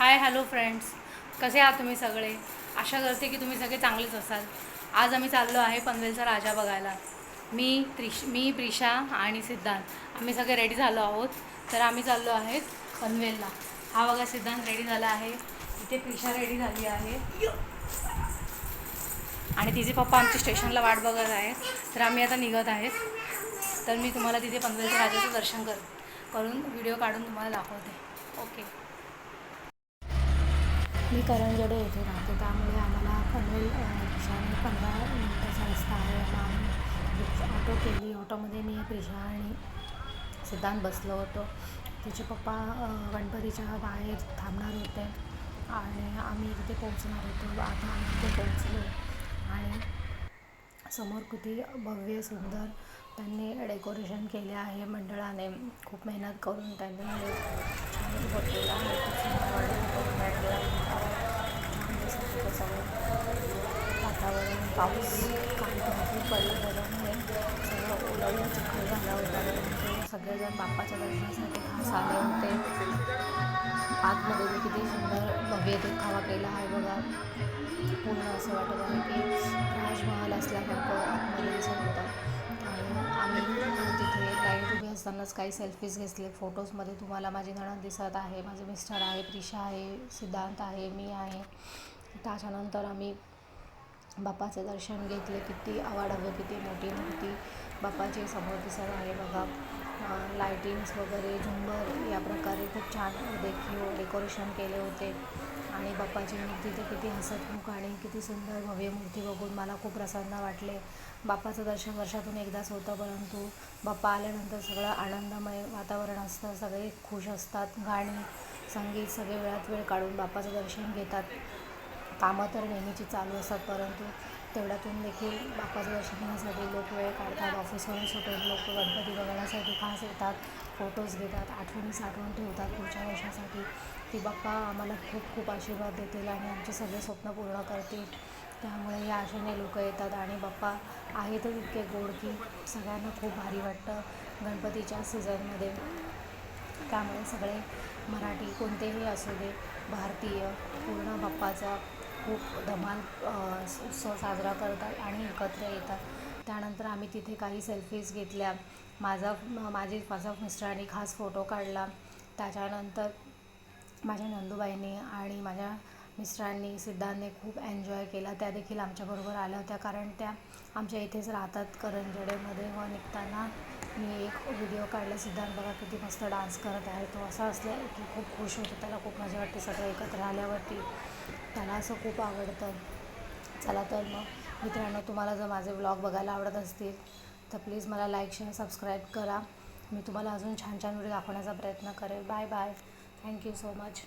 Hi hello friends कसे आहात तुम्ही सगळे? आशा करते की तुम्ही सगळे चांगलेच असाल. आज आम्ही चाललो आहे पनवेलचा राजा बघायला. मी त्रिश मी प्रिशा आणि सिद्धांत. आम्ही सगळे रेडी झालो आहोत. तर आम्ही चाललो आहेत पनवेलला. हा बघा सिद्धांत रेडी झाला आहे. इथे प्रिशा रेडी झाली आहे. आणि तिचे पप्पा आमच्या स्टेशनला वाट बघत आहेत. तर आम्ही आता निघत आहेत. तर मी तुम्हाला तिथे पनवेलच्या राजाचं दर्शन कर करून व्हिडिओ काढून तुम्हाला दाखवते. ओके मी करंजडे येथे राहते. त्यामुळे आम्हाला पनवेल रिक्षाने पंधरा मिनटाचा रस्ता आहे. आम्ही ऑटो केली. ऑटोमध्ये मी प्रिशा आणि सिद्धांत बसलो होतो. तिचे पप्पा गणपतीच्या बाहेर थांबणार होते. आणि आम्ही तिथे पोहोचणार होतो. आता आम्ही तिथे पोहोचलो. आणि समोर किती भव्य सुंदर त्यांनी डेकोरेशन केले आहे. मंडळाने खूप मेहनत करून त्यांनी छान आहे. सगळं वातावरण पाऊस काही भरपूर पडल्यामुळे सगळं ओलं चिखल झाला होता. सगळेजण बाप्पाच्या दर्शनासाठी खास आले होते. आतमध्ये मी किती सुंदर भव्य देखावा केला आहे बघा. पूर्ण असं वाटत आहे की राजमहाल असल्यासारखं आतमध्ये दिसत होतं. असतानाच काही सेल्फीज घेतले. फोटोजमध्ये तुम्हाला माझी नणंद दिसत आहे. माझे मिस्टर आहे प्रिशा आहे सिद्धांत आहे मी आहे. त्याच्यानंतर आम्ही बाप्पाचे दर्शन घेतले. किती आवाढव्य किती मोठी मूर्ती बाप्पाची समोर दिसत आहे बघा. लायटिंग्स वगैरे झुंबर या प्रकारे खूप छान देखील डेकोरेशन केले होते. आणि बाप्पाची मूर्ती तर किती हसतमुख आणि किती सुंदर भव्य मूर्ती बघून मला खूप प्रसन्न वाटले. बाप्पाचं दर्शन वर्षातून एकदाच होतं परंतु बाप्पा आल्यानंतर सगळं आनंदमय वातावरण असतं सगळे खुश असतात गाणी संगीत सगळे वेळात वेळ काढून बाप्पाचं दर्शन घेतात. कामं तर नेहमीची चालू असतात परंतु तेवढ्यातून देखील बाप्पाचं दर्शन घेण्यासाठी लोक वेळ काढतात. ऑफिसवरून सुटून लोक गणपती बघण्यासाठी खास येतात. फोटोज घेतात. आठवणी साठवून ठेवतात पुढच्या वर्षासाठी. ती बाप्पा आम्हाला खूप खूप आशीर्वाद देतील आणि आमचे सगळे स्वप्न पूर्ण करतील. त्यामुळे या आशेने लोक येतात आणि बाप्पा आहेतच इतके गोड की सगळ्यांना खूप भारी वाटतं गणपतीच्या सीझनमध्ये त्यामुळे सगळे मराठी कोणतेही असू दे भारतीय पूर्ण बाप्पाचा खूप धमाल उत्सव साजरा करतात आणि एकत्र येतात. त्यानंतर आम्ही तिथे काही सेल्फीज घेतल्या. माझा माझे माझा मिस्टरांनी खास फोटो काढला. त्याच्यानंतर माझ्या नंदूबाईंनी आणि माझ्या मिस्टरांनी सिद्धांतने खूप एन्जॉय केला. त्या देखील आमच्याबरोबर आल्या होत्या कारण त्या आमच्या इथेच राहतात करंजडेमध्ये व निघताना मी एक व्हिडिओ काढला. सिद्धांत बघा किती मस्त डान्स करत आहे. तो असा असलं की खूप खुश होतो. त्याला खूप मजा वाटते. सगळं एकत्र आल्यावरती. त्याला असं खूप आवडतं. चला तर मग मित्रांनो तुम्हाला जर माझे व्लॉग बघायला आवडत असतील तर प्लीज मला लाईक शेअर सबस्क्राईब करा. मी तुम्हाला अजून छान छान व्हिडिओ दाखवण्याचा प्रयत्न करेल. Bye bye thank you so much